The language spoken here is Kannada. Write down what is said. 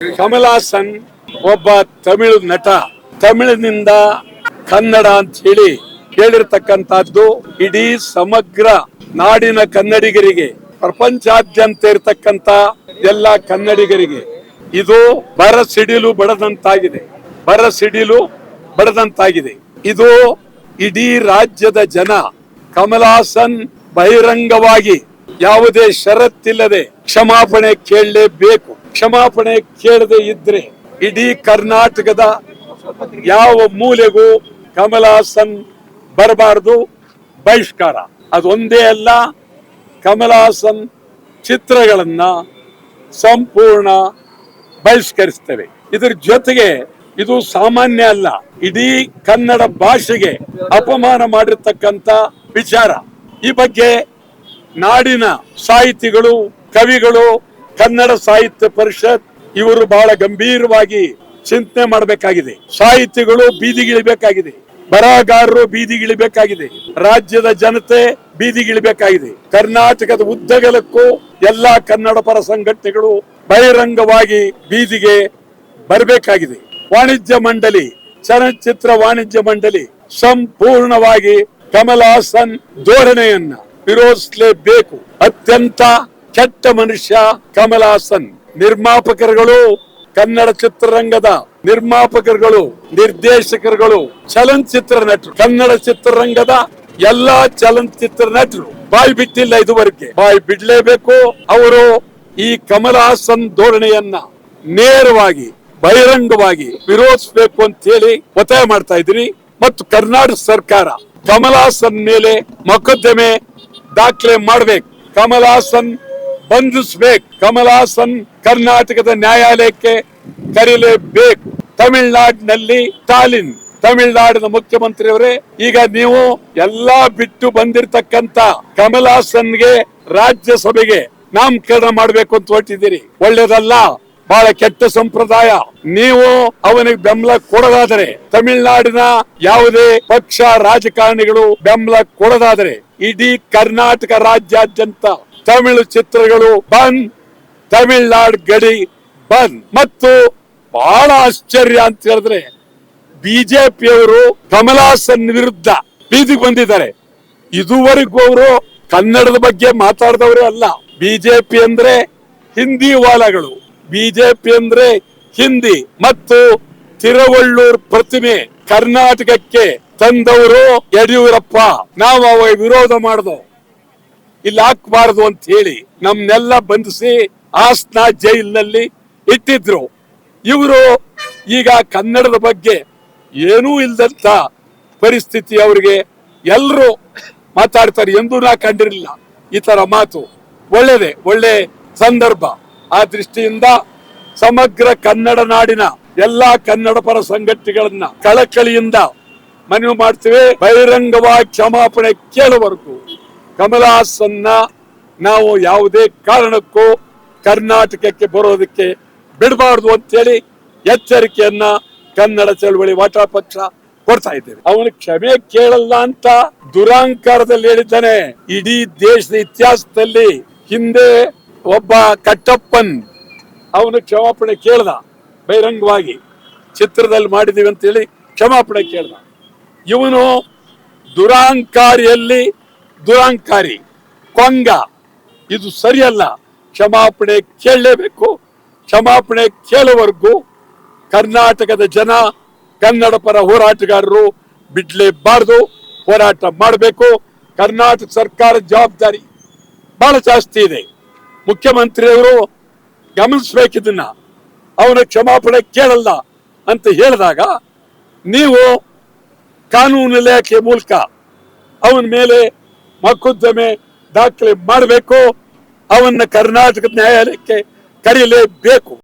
ಕಮಲ್ ಹಾಸನ್ ಒಬ್ಬ ತಮಿಳ್ ನಟ. ತಮಿಳಿನಿಂದ ಕನ್ನಡ ಅಂತ ಹೇಳಿ ಕೇಳಿರ್ತಕ್ಕಂತಹದ್ದು ಇಡೀ ಸಮಗ್ರ ನಾಡಿನ ಕನ್ನಡಿಗರಿಗೆ, ಪ್ರಪಂಚಾದ್ಯಂತ ಇರತಕ್ಕಂತ ಎಲ್ಲ ಕನ್ನಡಿಗರಿಗೆ. ಇದು ಬರ ಸಿಡಿಲು ಬಡದಂತಾಗಿದೆ. ಬರ ಸಿಡಿಲು ಬಡದಂತಾಗಿದೆ. ಇದು ಇಡೀ ರಾಜ್ಯದ ಜನ ಕಮಲ್ ಹಾಸನ್ ಬಹಿರಂಗವಾಗಿ ಯಾವುದೇ ಷರತ್ತಿಲ್ಲದೆ ಕ್ಷಮಾಪಣೆ ಕೇಳಲೇಬೇಕು. ಕ್ಷಮಾಪಣೆ ಕೇಳದೆ ಇದ್ರೆ ಇಡೀ ಕರ್ನಾಟಕದ ಯಾವ ಮೂಲೆಗೂ ಕಮಲಾಸನ್ ಬರಬಾರದು. ಬಹಿಷ್ಕಾರ. ಅದೊಂದೇ ಅಲ್ಲ ಕಮಲಾಸನ್ ಚಿತ್ರಗಳನ್ನ ಸಂಪೂರ್ಣ ಬಹಿಷ್ಕರಿಸ್ತೇವೆ. ಇದ್ರ ಜೊತೆಗೆ ಇದು ಸಾಮಾನ್ಯ ಅಲ್ಲ, ಇಡೀ ಕನ್ನಡ ಭಾಷೆಗೆ ಅಪಮಾನ ಮಾಡಿರ್ತಕ್ಕಂತ ವಿಚಾರ. ಈ ಬಗ್ಗೆ ನಾಡಿನ ಸಾಹಿತಿಗಳು, ಕವಿಗಳು ಕನ್ನಡ ಸಾಹಿತ್ಯ ಪರಿಷತ್ ಇವರು ಬಹಳ ಗಂಭೀರವಾಗಿ ಚಿಂತನೆ ಮಾಡಬೇಕಾಗಿದೆ. ಸಾಹಿತಿಗಳು ಬೀದಿಗಿಳಿಬೇಕಾಗಿದೆ. ಬರಹಗಾರರು ಬೀದಿಗಿಳಿಬೇಕಾಗಿದೆ. ರಾಜ್ಯದ ಜನತೆ ಬೀದಿಗಿಳಿಬೇಕಾಗಿದೆ. ಕರ್ನಾಟಕದ ಉದ್ದಗಲಕ್ಕೂ ಎಲ್ಲಾ ಕನ್ನಡ ಪರ ಸಂಘಟನೆಗಳು ಬಹಿರಂಗವಾಗಿ ಬೀದಿಗೆ ಬರಬೇಕಾಗಿದೆ. ವಾಣಿಜ್ಯ ಮಂಡಳಿ, ಚಲನಚಿತ್ರ ವಾಣಿಜ್ಯ ಮಂಡಳಿ ಸಂಪೂರ್ಣವಾಗಿ ಕಮಲ್ ಹಾಸನ್ ಧೋರಣೆಯನ್ನ ವಿರೋಧಿಸಲೇಬೇಕು. ಅತ್ಯಂತ ಕೆಟ್ಟ ಮನುಷ್ಯ ಕಮಲ್ ಹಾಸನ್ ನಿರ್ಮಾಪಕರುಗಳು ಕನ್ನಡ ಚಿತ್ರರಂಗದ ನಿರ್ಮಾಪಕರುಗಳು, ನಿರ್ದೇಶಕರುಗಳು, ಚಲನಚಿತ್ರ ನಟರು. ಕನ್ನಡ ಚಿತ್ರರಂಗದ ಎಲ್ಲಾ ಚಲನಚಿತ್ರ ನಟರು. ಬಾಯಿ ಬಿಟ್ಟಿಲ್ಲ ಇದುವರೆಗೆ. ಬಾಯಿ ಬಿಡ್ಲೇಬೇಕು. ಅವರು ಈ ಕಮಲ್ ಹಾಸನ್ ಧೋರಣೆಯನ್ನ ನೇರವಾಗಿ, ಬಹಿರಂಗವಾಗಿ ವಿರೋಧಿಸಬೇಕು ಅಂತ ಹೇಳಿ ಒತ್ತಾಯ ಮಾಡ್ತಾ ಇದ್ರಿ ಮತ್ತು ಕರ್ನಾಟಕ ಸರ್ಕಾರ ಕಮಲ್ ಹಾಸನ್ ಮೇಲೆ ಮೊಕದ್ದಮೆ ದಾಖಲೆ ಮಾಡ್ಬೇಕು. ಕಮಲ್ ಹಾಸನ್ ಬಂಧಿಸ್ಬೇಕು. ಕಮಲಾಸನ್ ಕರ್ನಾಟಕದ ನ್ಯಾಯಾಲಯಕ್ಕೆ ಕರೀಲೇಬೇಕು. ತಮಿಳುನಾಡಿನಲ್ಲಿ ಸ್ಟಾಲಿನ್. ತಮಿಳುನಾಡಿನ ಮುಖ್ಯಮಂತ್ರಿಯವರೇ, ಈಗ ನೀವು ಎಲ್ಲಾ ಬಿಟ್ಟು ಬಂದಿರತಕ್ಕಂತ ಕಮಲಾಸನ್ಗೆ ರಾಜ್ಯಸಭೆಗೆ ನಾಮಕರಣ ಮಾಡಬೇಕು ಅಂತ ಹೊರಟಿದ್ದೀರಿ. ಒಳ್ಳೇದಲ್ಲ, ಬಹಳ ಕೆಟ್ಟ ಸಂಪ್ರದಾಯ. ನೀವು ಅವನಿಗೆ ಬೆಂಬಲ ಕೊಡದಾದರೆ, ತಮಿಳುನಾಡಿನ ಯಾವುದೇ ಪಕ್ಷ ರಾಜಕಾರಣಿಗಳು ಬೆಂಬಲ ಕೊಡದಾದರೆ, ಇಡೀ ಕರ್ನಾಟಕ ರಾಜ್ಯಾದ್ಯಂತ ತಮಿಳು ಚಿತ್ರಗಳು ಬಂದ್, ತಮಿಳ್ನಾಡು ಗಡಿ ಬಂದ್. ಮತ್ತು ಬಹಳ ಆಶ್ಚರ್ಯ ಅಂತ ಹೇಳಿದ್ರೆ ಬಿಜೆಪಿಯವರು ಕಮಲ್ ಹಾಸನ್ ವಿರುದ್ಧ ಬೀದಿಗೆ ಬಂದಿದ್ದಾರೆ. ಇದುವರೆಗೂ ಅವರು ಕನ್ನಡದ ಬಗ್ಗೆ ಮಾತಾಡಿದವರೇ ಅಲ್ಲ. ಬಿಜೆಪಿ ಅಂದ್ರೆ ಹಿಂದಿ ವಾಲಗಳು. ಬಿಜೆಪಿ ಅಂದ್ರೆ ಹಿಂದಿ ಮತ್ತು ತಿರುವಳ್ಳೂರ್ ಪ್ರತಿಮೆ ಕರ್ನಾಟಕಕ್ಕೆ ತಂದವರು ಯಡಿಯೂರಪ್ಪ. ನಾವು ಅವ ವಿರೋಧ ಮಾಡ್ದೋ ಇಲ್ಲಿ ಹಾಕ್ಬಾರದು ಅಂತ ಹೇಳಿ ನಮ್ನೆಲ್ಲ ಬಂಧಿಸಿ ಹಾಸನ ಜೈಲಿನಲ್ಲಿ ಇಟ್ಟಿದ್ರು. ಇವರು ಈಗ ಕನ್ನಡದ ಬಗ್ಗೆ ಏನೂ ಇಲ್ದಂತ ಪರಿಸ್ಥಿತಿ ಅವರಿಗೆ ಎಲ್ಲರೂ ಮಾತಾಡ್ತಾರೆ ಎಂದೂ ನಾ ಕಂಡಿರಲಿಲ್ಲ. ಈ ತರ ಮಾತು ಒಳ್ಳೇದೇ, ಒಳ್ಳೆ ಸಂದರ್ಭ. ಆ ದೃಷ್ಟಿಯಿಂದ ಸಮಗ್ರ ಕನ್ನಡ ನಾಡಿನ ಎಲ್ಲಾ ಕನ್ನಡ ಪರ ಸಂಘಟನೆಗಳನ್ನ ಕಳಕಳಿಯಿಂದ ಮನವಿ ಮಾಡ್ತೇವೆ. ಬಹಿರಂಗವಾಗಿ ಕ್ಷಮಾಪಣೆ ಕೇಳುವವರೆಗೂ. ಕಮಲ್ ಹಾಸನ್ನ ನಾವು ಯಾವುದೇ ಕಾರಣಕ್ಕೂ ಕರ್ನಾಟಕಕ್ಕೆ ಬರೋದಕ್ಕೆ ಬಿಡಬಾರ್ದು ಅಂತೇಳಿ ಎಚ್ಚರಿಕೆಯನ್ನ ಕನ್ನಡ ಚಳವಳಿ ವಾಟಾ ಪಕ್ಷ ಕೊಡ್ತಾ ಇದ್ದೇವೆ. ಅವನು ಕ್ಷಮೆ ಕೇಳಲ್ಲ ಅಂತ ದುರಾಂಕಾರದಲ್ಲಿ ಹೇಳಿದ್ದಾನೆ. ಇಡೀ ದೇಶದ ಇತಿಹಾಸದಲ್ಲಿ ಹಿಂದೆ ಒಬ್ಬ ಕಟ್ಟಪ್ಪನ್ ಅವನು ಕ್ಷಮಾಪಣೆ ಕೇಳ್ದ, ಬಹಿರಂಗವಾಗಿ ಚಿತ್ರದಲ್ಲಿ ಮಾಡಿದೀವಿ ಅಂತ ಹೇಳಿ ಕ್ಷಮಾಪಣೆ ಕೇಳ್ದ. ಇವನು ದುರಾಂಕಾರಿಯಲ್ಲಿ ದುರಾಂಕಾರಿ, ಕೊಂಗ. ಇದು ಸರಿಯಲ್ಲ. ಕ್ಷಮಾಪಣೆ ಕೇಳಲೇಬೇಕು. ಕ್ಷಮಾಪಣೆ ಕೇಳುವವರೆಗೂ ಕರ್ನಾಟಕದ ಜನ ಕನ್ನಡ ಪರ ಹೋರಾಟಗಾರರು ಬಿಡ್ಲೇಬಾರದು. ಹೋರಾಟ ಮಾಡಬೇಕು. ಕರ್ನಾಟಕ ಸರ್ಕಾರ ಜವಾಬ್ದಾರಿ ಬಹಳ ಜಾಸ್ತಿ ಇದೆ. ಮುಖ್ಯಮಂತ್ರಿಯವರು ಗಮನಿಸ್ಬೇಕಿದನ್ನ. ಅವನ ಕ್ಷಮಾಪಣೆ ಕೇಳಲ್ಲ ಅಂತ ಹೇಳಿದಾಗ ನೀವು ಕಾನೂನು ಇಲಾಖೆ ಮೂಲಕ ಅವನ ಮೇಲೆ ಮೊಕದ್ದಮೆ ದಾಖಲೆ ಮಾಡಬೇಕು. ಅವನ್ನ ಕರ್ನಾಟಕ ನ್ಯಾಯಾಲಯಕ್ಕೆ ಕರೀಲೇಬೇಕು